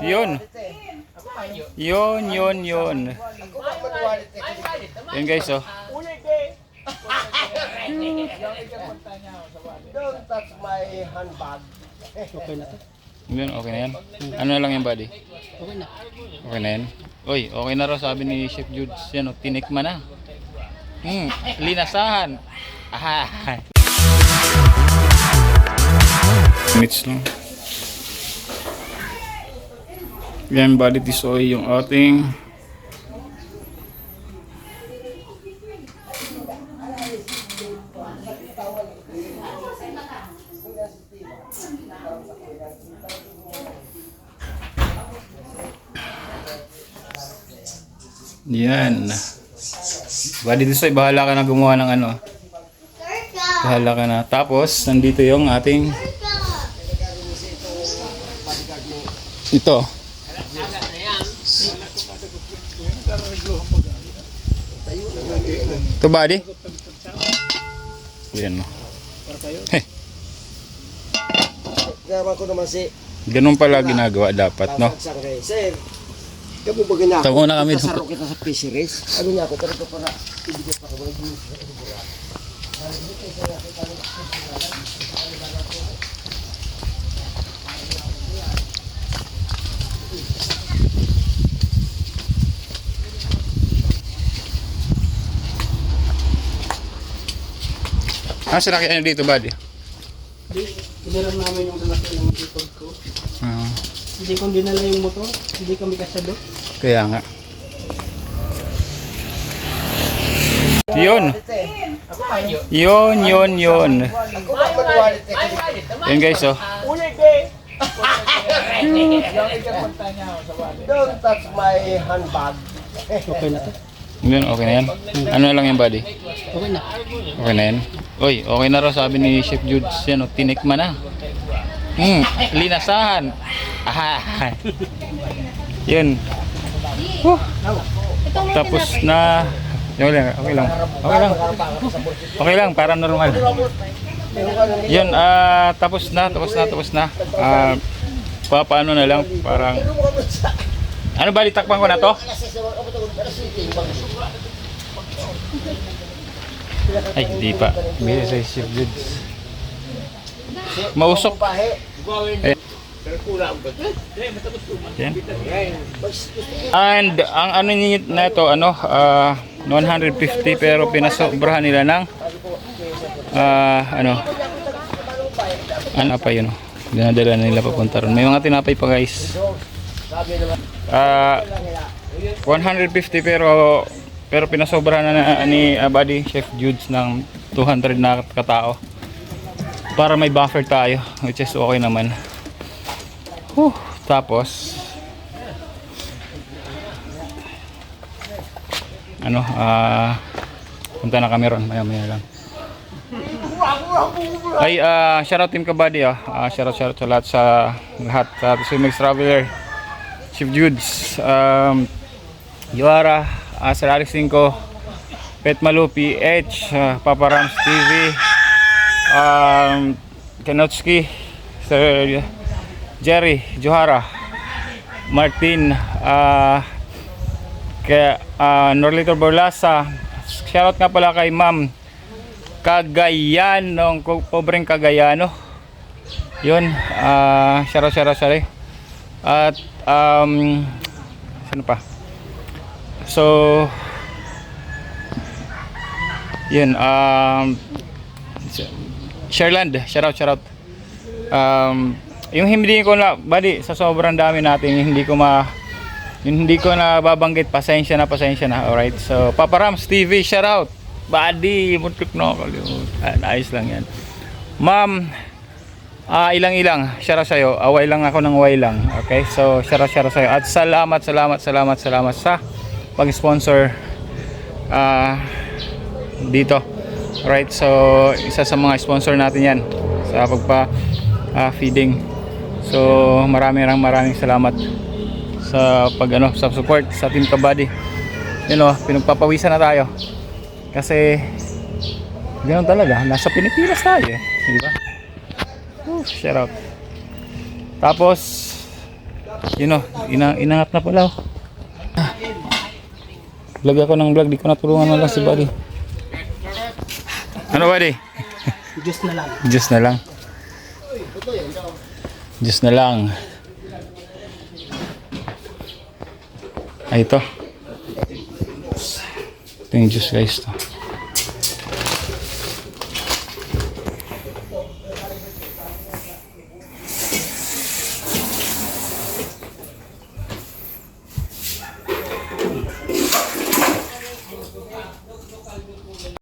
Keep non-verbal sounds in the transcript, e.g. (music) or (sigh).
Yun. Yun, yun, yun. Yun guys, oh. Don't touch my handbag. Yun, okay na yan. Ano na lang yung body? Okay na. Okay na yan. Uy, okay na raw sabi ni Chef Jude. Yan, oh, tinikman na. Hmm, linasahan. Aha. (laughs) Minutes lang. Yan, body tisoy yung ating Yan. Body tisoy, bahala ka na gumawa ng ano. Bahala ka na. Tapos, nandito yung ating ito. Ito body? Yan no. Heh, Kaya ko naman si ganun pala ginagawa dapat, no? Sir, kamu ba ganyan? Tamo na kami. Kasaro kita sa fisheries. Ano niya ako, pero ito para ibigay pa ko. Ah, sinakyan niyo dito, body? Pinaram namin yung lalaki ng motor ko. Ah, Hindi ko dinala yung motor, hindi kami kasyado. kaya nga. Yun. Yun, yun, yun. Yun guys, oh. Don't touch my handbag. Okay na to? Yun, okay na yan. Ano na lang yung body? Okay na. Okay na yan. Uy, okay na raw sabi ni Chef Jude. Yan, oh, tinikman na. Hmm, linasahan. Aha. (laughs) Yun. Huh. Tapos na. Okay lang, okay lang. Okay lang. Okay lang, para normal. Yun, ah, tapos na, tapos na, tapos na. Ah, pa, paano na lang, parang... Ano ba, takpan ko na to? Ay, hindi pa. Bili sa Chef Jude. Mausok. Ayan. Yan. And ang ano niyo na ito ano ah, 150 pero pinasobrahan nila ng ah, ano ano pa yun dinadala na nila papunta ron. May mga tinapay pa guys. Ah 150 pero pero pinasobrahan na, na ni ah, Buddy Chef Judes ng 200 na katao para may buffer tayo which is okay naman. Whew. Tapos ano ah punta na kami ron maya maya lang ay ah shoutout team kabady ah uh, shoutout shoutout sa lahat sa lahat uh, Max Traveler Chief Judes um, Yuara uh, Sir Alex 5 Pet Malu PH uh, Papa Rams TV um, Kanotski Sir Jerry Johara Martin uh, kaya uh, Norlito Borlasa shoutout nga pala kay Ma'am Cagayan ng pobreng Cagayano. Yun uh, shoutout shoutout shoutout. At um, sino pa so yun um, Sherland shoutout shoutout um, yung hindi ko na bali sa sobrang dami natin hindi ko ma yung hindi ko na babanggit pasensya na pasensya na alright. So Papa Rams TV shout out. Buddy muntik na kalimutan ayos lang yan. Ma'am ah ilang ilang shout out sa'yo. Away lang ako ng away lang okay? So shout out shout out sa'yo. At salamat salamat salamat salamat sa pag sponsor ah dito alright so isa sa mga sponsor natin yan sa pagpa ah, feeding So maraming maraming salamat sa pag ano sa support sa Team Kabady. You know, pinagpapawisan na tayo. Kasi ganoon talaga, nasa Pilipinas tayo eh, di ba? Whew, shout out. Tapos o, ina inangat na pala oh. Ah. Vlog ako ng vlog, di ko natulungan na lang si buddy. Ano buddy? Diyos na lang. Diyos na lang. Diyos na lang. Ay, ito. Ito yung juice guys to.